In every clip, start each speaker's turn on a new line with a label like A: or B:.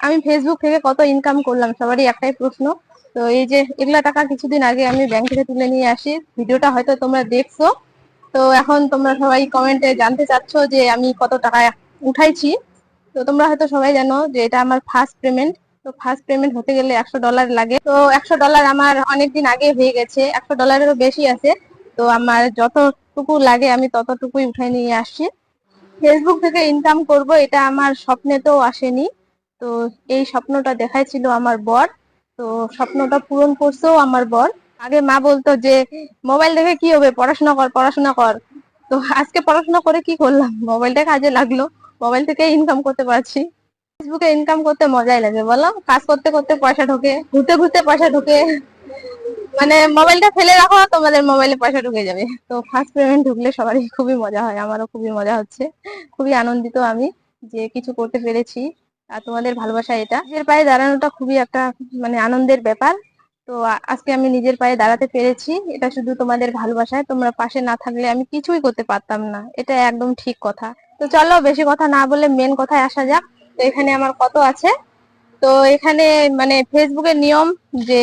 A: আমি ফেসবুক থেকে কত ইনকাম করলাম, সবারই একটাই প্রশ্ন। তো এই যে এগুলা টাকা কিছুদিন আগে আমি ব্যাংক থেকে তুলে নিয়ে আসি। ভিডিওটা হয়তো তোমরা দেখছ। তো এখন তোমরা সবাই কমেন্টে জানতে চাচ্ছ যে আমি কত টাকা উঠাইছি। তো তোমরা হয়তো সবাই জানো যে এটা আমার ফার্স্ট পেমেন্ট তো ফার্স্ট পেমেন্ট হতে গেলে একশো ডলার লাগে। তো একশো ডলার আমার অনেকদিন আগে হয়ে গেছে। একশো ডলারেরও বেশি আছে। তো আমার যতটুকু লাগে আমি ততটুকুই উঠাই নিয়ে আসছি ফেসবুক থেকে ইনকাম করব, এটা আমার স্বপ্নে তো আসেনি। তো এই স্বপ্নটা দেখাইছিল আমার বর। তো স্বপ্নটা পূরণ করছেও আমার বর। আগে মা বলতো যে, মোবাইল দেখে কি হবে? পড়াশোনা কর পড়াশোনা কর। তো আজকে পড়াশোনা করে কি করলাম? মোবাইলটা কাজে লাগল। মোবাইল থেকে ইনকাম করতে পারছি। ফেসবুকে ইনকাম করতে মজাই লাগে, বলো? কাজ করতে করতে পয়সা ঢোকে, ঘুরতে ঘুরতে পয়সা ঢোকে। মানে মোবাইলটা ফেলে রাখো, তোমাদের মোবাইলে পয়সা ঢুকে যাবে। তো ফার্স্ট পেমেন্ট ঢুকলে সবারই খুবই মজা হয়, আমারও খুবই মজা হচ্ছে। খুবই আনন্দিত আমি যে কিছু করতে পেরেছি। আর তোমাদের ভালোবাসা এটা। নিজের পায়ে দাঁড়ানোটা খুবই একটা মানে আনন্দের ব্যাপার। তো আজকে আমি নিজের পায়ে দাঁড়াতে পেরেছি। এটা শুধু তোমাদের ভালোবাসায়, তোমরা পাশে না থাকলে আমি কিছুই করতে পারতাম না। এটা একদম ঠিক কথা। তো চলো, বেশি কথা না বলে মেন কথায় আসা যাক। তো এখানে আমার কত আছে? তো এখানে মানে ফেসবুকের নিয়ম যে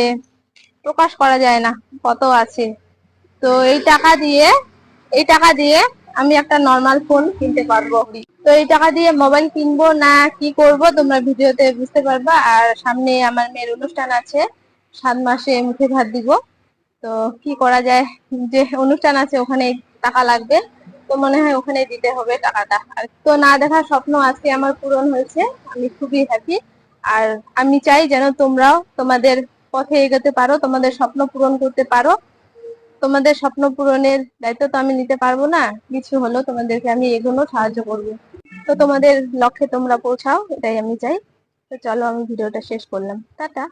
A: প্রকাশ করা যায় না কত আছে। তো এই টাকা দিয়ে, এই টাকা দিয়ে আমি একটা নর্মাল ফোন কিনতে পারব। তো এই টাকা দিয়ে মোবাইল কিনবো না কি করব তোমরা ভিডিওতে বুঝতে পারবা। আর সামনে আমার মেয়ের অনুষ্ঠান আছে, সাত মাসে মুখে ভাত দিব। তো কি করা যায়? যে অনুষ্ঠান আছে, ওখানে টাকা লাগবে। তো মনে হয় ওখানে দিতে হবে টাকাটা। আর তো না দেখার স্বপ্ন আজকে আমার পূরণ হয়েছে। আমি খুবই হ্যাপি আর আমি চাই যেন তোমরাও তোমাদের পথে এগোতে পারো, তোমাদের স্বপ্ন পূরণ করতে পারো। তোমাদের স্বপ্ন পূরণের দায়িত্ব তো আমি নিতে পারব না। কিছু হলো তোমাদেরকে আমি এগোনো সাহায্য করব। তো তোমাদের লক্ষ্যে তোমরা পৌঁছাও, এটাই আমি চাই। তো চলো আমি ভিডিওটা শেষ করলাম। টাটা।